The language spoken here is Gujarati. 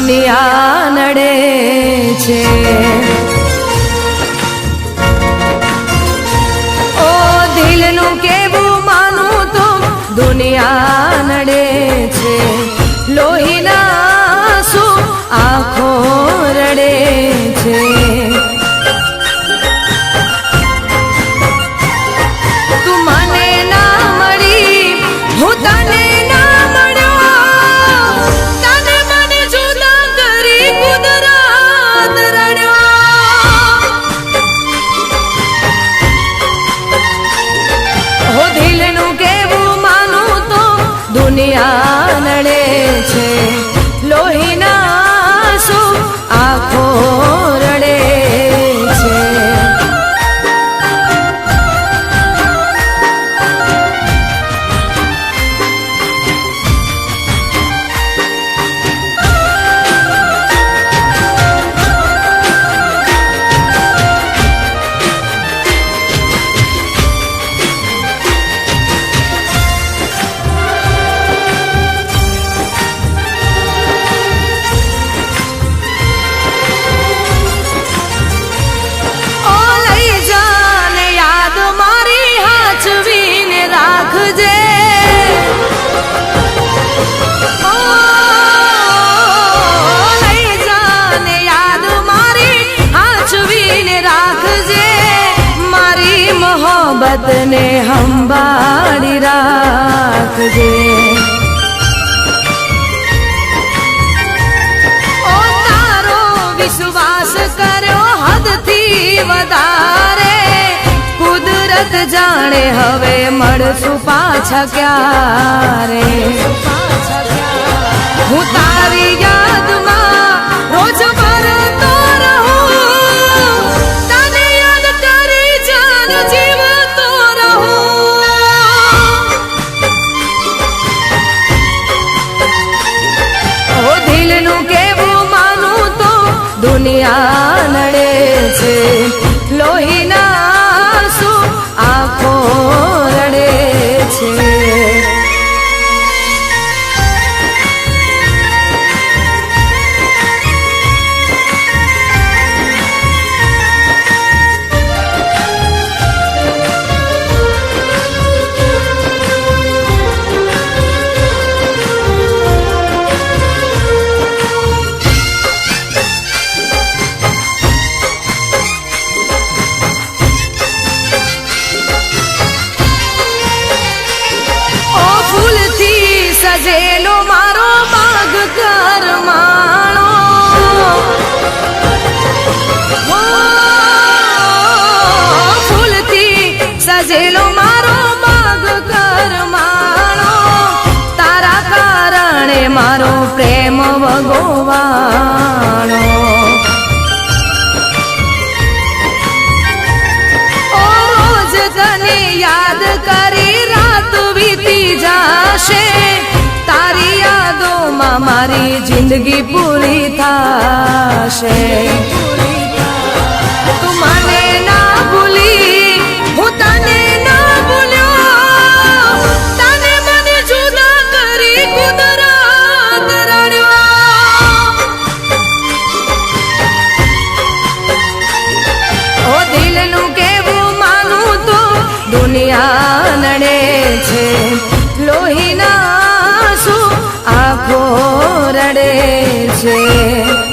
દુનિયા નડે છે. ઓ દિલનું કેવું માનું તું? દુનિયા વિશ્વાસ કર્યો હદથી વધારે. કુદરત જાણે હવે મળશું પાછા ક્યારે? હું તારી યાદ થશે? તારી યાદોમાં મારી જિંદગી પૂરી થશે. મળે છે.